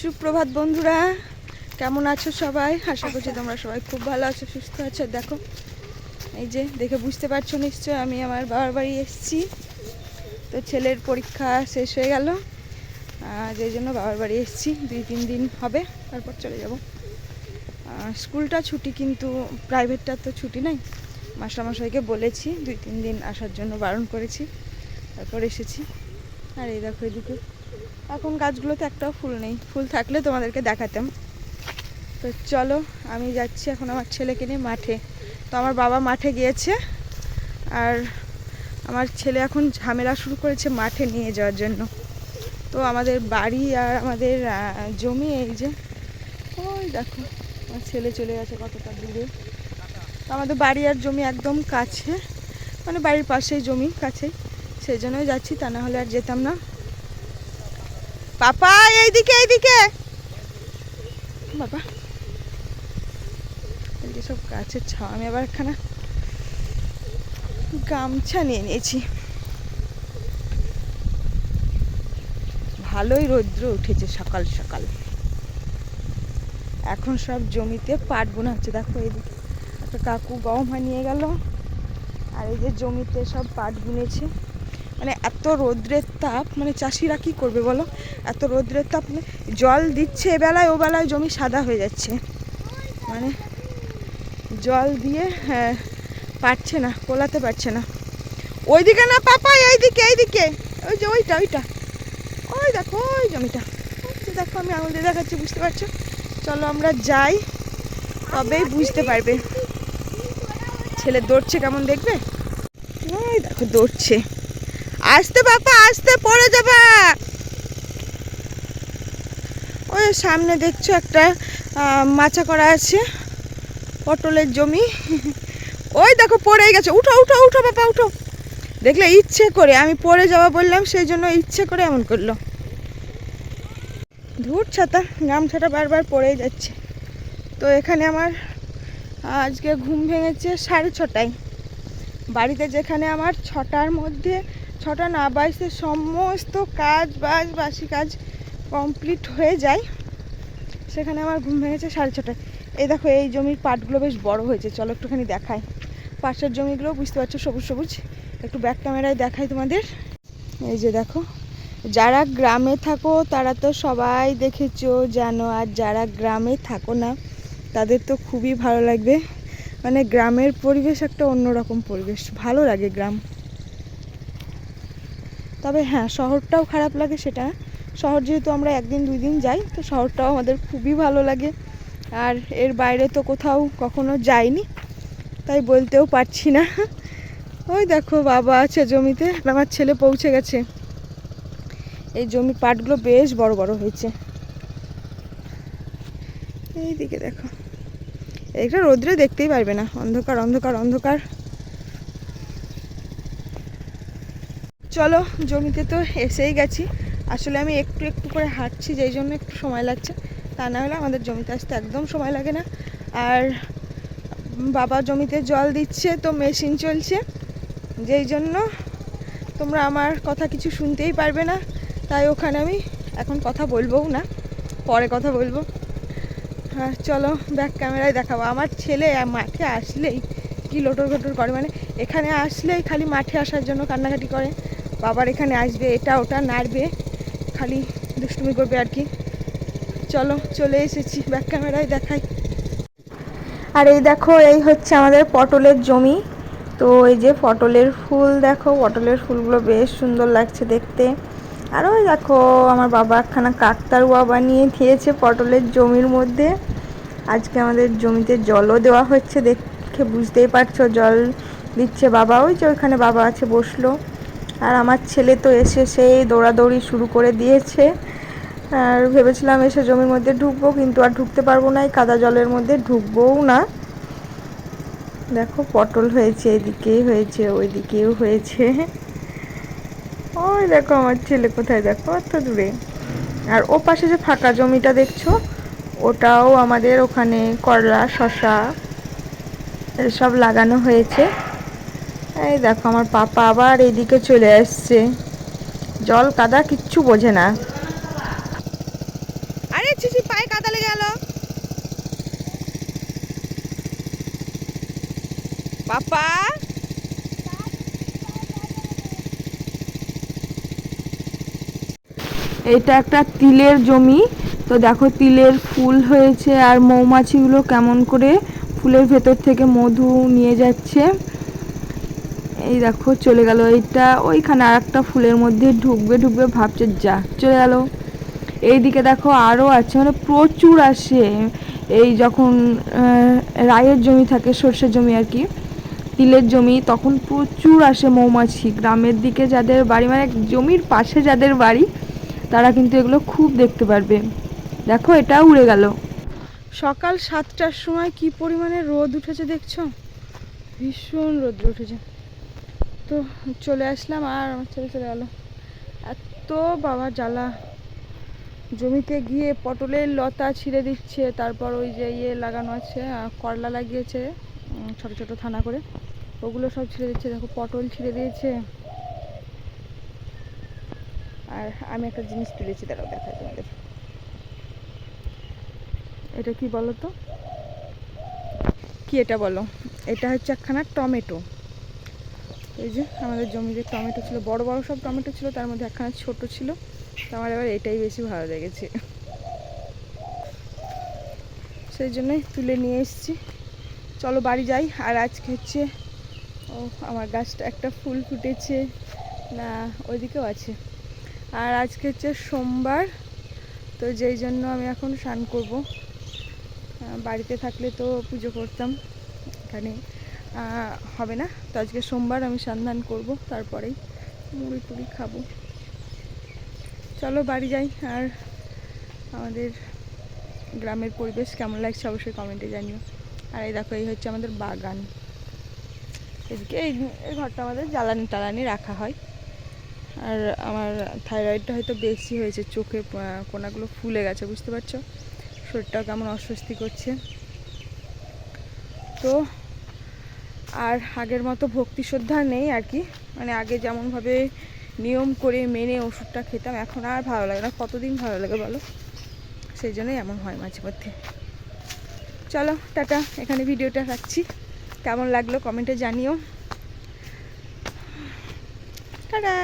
সুপ্রভাত বন্ধুরা, কেমন আছো সবাই? আশা করছি তোমরা সবাই খুব ভালো আছো, সুস্থ আছো। দেখো, এই যে, দেখে বুঝতে পারছ নিশ্চয়, আমি আমার বাবার বাড়ি এসেছি। তো ছেলের পরীক্ষা শেষ হয়ে গেল। এই জন্য বাবার বাড়ি এসেছি। দুই তিন দিন হবে, তারপর চলে যাব। স্কুলটা ছুটি কিন্তু প্রাইভেটটা তো ছুটি নাই। মাস্টারমশাইকে বলেছি, দুই তিন দিন আসার জন্য বারণ করেছি, তারপর এসেছি। আর এই দেখো এদিকে। এখন গাছগুলোতে একটাও ফুল নেই। ফুল থাকলে তোমাদেরকে দেখাতাম। তো চলো, আমি যাচ্ছি এখন আমার ছেলেকে নিয়ে মাঠে। তো আমার বাবা মাঠে গিয়েছে। আর আমার ছেলে এখন ঝামেলা শুরু করেছে মাঠে নিয়ে যাওয়ার জন্য। তো আমাদের বাড়ি আর আমাদের জমি এই যে। ওই দেখো, আমার ছেলে চলে গেছে কতটা দূরে। তো আমাদের বাড়ি আর জমি একদম কাছে। মানে বাড়ির পাশেই জমি, কাছেই। সেই জন্যই যাচ্ছি, তা না হলে আর যেতাম না। পাপা, এইদিকে এইদিকে। বাবা এদিকে সব গাছের ছাওয়া, আমি আবার একখানা গামছা নিয়ে নিয়েছি। ভালোই রৌদ্র উঠেছে সকাল সকাল। এখন সব জমিতে পাট বোনা হচ্ছে, দেখো এইদিকে একটা কাকু গম নিয়ে গেল, আর এই যে জমিতে সব পাট বুনেছে। মানে এত রৌদ্রের তাপ মানে চাষিরা কি করবে বলো? এত রৌদ্রের তাপ মানে জল দিচ্ছে এবেলায় বেলায়, ও বেলায় জমি সাদা হয়ে যাচ্ছে। মানে জল দিয়ে হ্যাঁ পারছে না, কোলাতে পারছে না। ওইদিকে না পাপা এইদিকে এইদিকে। ওই যে ওইটা ওইটা। ওই দেখো, ওই জমিটা। দেখো, আমি আঙুল দিয়ে দেখাচ্ছি, বুঝতে পারছ? চলো আমরা যাই, তবেই বুঝতে পারবে। ছেলে দৌড়ছে কেমন দেখবে? ওই দেখো, দৌড়ছে। আসতে বাবা, আসতে, পড়ে যাবা। ওই সামনে দেখছ একটা মাচা করা আছে, পটলের জমি। ওই দেখো, পড়ে গেছে। উঠো উঠো উঠো বাবা, উঠো। দেখলে ইচ্ছে করে, আমি পড়ে যাওয়া বললাম, সেই জন্য ইচ্ছে করে এমন করল। ধূর ছাতা, গামছাটা বারবার পড়েই যাচ্ছে। তো এখানে আমার, আজকে ঘুম ভেঙেছে সাড়ে ছটায়। বাড়িতে যেখানে আমার ছটার মধ্যে ছটা না বাইশে সমস্ত কাজ বাজ বাসি কাজ কমপ্লিট হয়ে যায়। সেখানে আমার ঘুম ভেঙেছে সাড়ে ছটায়। এই দেখো, এই জমির পাটগুলো বেশ বড় হয়েছে। চলো একটুখানি দেখাই। পাশের জমিগুলো বুঝতে পারছ, সবুজ সবুজ। একটু ব্যাক ক্যামেরায় দেখাই তোমাদের। এই যে দেখো, যারা গ্রামে থাকো, তারা তো সবাই দেখেছ জানো আর যারা গ্রামে থাকো না, তাদের তো খুবই ভালো লাগবে। মানে গ্রামের পরিবেশ একটা অন্যরকম পরিবেশ। ভালো লাগে গ্রাম। তবে হ্যাঁ শহরটাও খারাপ লাগে সেটা। শহর যেহেতু আমরা একদিন দুই দিন যাই, তো শহরটাও আমাদের খুবই ভালো লাগে। আর এর বাইরে তো কোথাও কখনো যাইনি, তাই বলতেও পারছি না। ওই দেখো বাবা আছে জমিতে আমার ছেলে পৌঁছে গেছে। এই জমির পাটগুলো বেশ বড় বড় হয়েছে। এইদিকে দেখো। এটা রোদ্রে দেখতেই পারবে না। অন্ধকার অন্ধকার অন্ধকার। চলো, জমিতে তো এসেই গেছি। আসলে আমি একটু একটু করে হাঁটছি, যেই জন্য একটু সময় লাগছে। তা না হলে আমাদের জমিতে আসতে একদম সময় লাগে না। আর বাবা জমিতে জল দিচ্ছে, তো মেশিন চলছে। যেই জন্য তোমরা আমার কথা কিছু শুনতেই পারবে না। তাই ওখানে আমি এখন কথা বলবোও না, পরে কথা বলব। হ্যাঁ চলো ব্যাক ক্যামেরায় দেখাবো। আমার ছেলে মাঠে আসলেই কি লোটর ঘটর করে। মানে এখানে আসলেই খালি মাঠে আসার জন্য কান্নাকাটি করে। বাবার এখানে আসবে, এটা ওটা নাড়বে, খালি দুষ্টুমি করবে আর কি। চলো, চলে এসেছি ব্যাক ক্যামেরায় দেখাই। আর এই দেখো, এই হচ্ছে আমাদের পটলের জমি। তো এই যে পটলের ফুল, দেখো, পটলের ফুলগুলো বেশ সুন্দর লাগছে দেখতে। আর ওই দেখো, আমার বাবা একখানা কাকতারুয়া বানিয়ে দিয়েছে পটলের জমির মধ্যে। আজকে আমাদের জমিতে জলও দেওয়া হচ্ছে দেখে বুঝতেই পারছ, জল দিচ্ছে বাবা। ওই যে ওইখানে বাবা আছে, বসল। আর আমার ছেলে তো এসে সেই দৌড়াদৌড়ি শুরু করে দিয়েছে। আর ভেবেছিলাম এসে জমির মধ্যে ঢুকবো, কিন্তু আর ঢুকতে পারব না, এই কাদা জলের মধ্যে ঢুকবোও না। দেখো, পটল হয়েছে এদিকেই হয়েছে ওইদিকেও হয়েছে। ওই দেখো, আমার ছেলে কোথায়? দেখো, অত দূরে। আর ও পাশে যে ফাঁকা জমিটা দেখছ, ওটাও আমাদের ওখানে করলা শশা সব লাগানো হয়েছে। এই দেখো, আমার পাপা আবার এইদিকে চলে আসছে। জল কাদা কিচ্ছু বোঝে না। আরে পায়ে কাদা লেগে গেল। পাপা? এটা একটা তিলের জমি। তো দেখো, তিলের ফুল হয়েছে আর মৌমাছিগুলো কেমন করে ফুলের ভেতর থেকে মধু নিয়ে যাচ্ছে। এই দেখো, চলে গেল এইটা। ওইখানে আর একটা ফুলের মধ্যে ঢুকবে ঢুকবে, ভাবছে, যা, চলে গেল। এইদিকে দেখো আরও আছে মানে প্রচুর আসে। এই যখন রায়ের জমি থাকে, সর্ষের জমি আর কি, তিলের জমি, তখন প্রচুর আসে মৌমাছি। গ্রামের দিকে যাদের বাড়ি মানে জমির পাশে যাদের বাড়ি, তারা কিন্তু এগুলো খুব দেখতে পারবে। দেখো, এটা উড়ে গেল। সকাল সাতটার সময় কি পরিমাণে রোদ উঠেছে দেখছ? ভীষণ রোদ উঠেছে। তো চলে আসলাম আর আমার ছেলে চলে গেল। এত বাবা জ্বালা। জমিতে গিয়ে পটলের লতা ছিঁড়ে দিচ্ছে, তারপর ওই যে ইয়ে লাগানো আছে করলা লাগিয়েছে ছোট ছোট থানা করে। ওগুলো সব ছিঁড়ে দিচ্ছে, দেখো পটল ছিঁড়ে দিয়েছে। আর আমি একটা জিনিস তুলেছি, দাঁড়াও দেখাই তোমাদের। এটা কি বলো তো? কি এটা বলো? এটা হচ্ছে একখানা টমেটো। এই যে আমাদের জমিতে টমেটো ছিল, বড় বড় সব টমেটো ছিল, তার মধ্যে একখানা ছোট ছিল। তো আমার এবার এটাই বেশি ভালো লেগেছে। সেই জন্যই তুলে নিয়ে এসেছি। চলো বাড়ি যাই। আর আজকে হচ্ছে, ও, আমার গাছটা একটা ফুল ফুটেছে। না, ওইদিকেও আছে। আর আজকে হচ্ছে সোমবার, তো যেই জন্য আমি এখন স্নান করব। বাড়িতে থাকলে তো পুজো করতাম। এখানে হবে না। তো আজকে সোমবার আমি সন্ধান করব, তারপরেই মুড়ি টুড়ি খাব। চলো বাড়ি যাই, আর আমাদের গ্রামের পরিবেশ কেমন লাগছে অবশ্যই কমেন্টে জানিও। আর এই দেখো, এই হচ্ছে আমাদের বাগান। এদিকে এই এই ঘরটা আমাদের জ্বালানি টালানি রাখা হয়। আর আমার থাইরয়েডটা হয়তো বেশি হয়েছে, চোখে কোনাগুলো ফুলে গেছে, বুঝতে পারছ? শরীরটাও কেমন অস্বস্তি করছে। তো আর আগের মতো ভক্তি শ্রদ্ধা নেই আর কি। মানে আগে যেমনভাবে নিয়ম করে মেনে ওষুধটা খেতাম, এখন আর ভালো লাগে না। কতদিন ভালো লাগে বলো? সেই জন্যই এমন হয় মাঝে মধ্যে। চলো, টাটা। এখানে ভিডিওটা রাখছি। কেমন লাগল কমেন্টে জানিও। টাটা!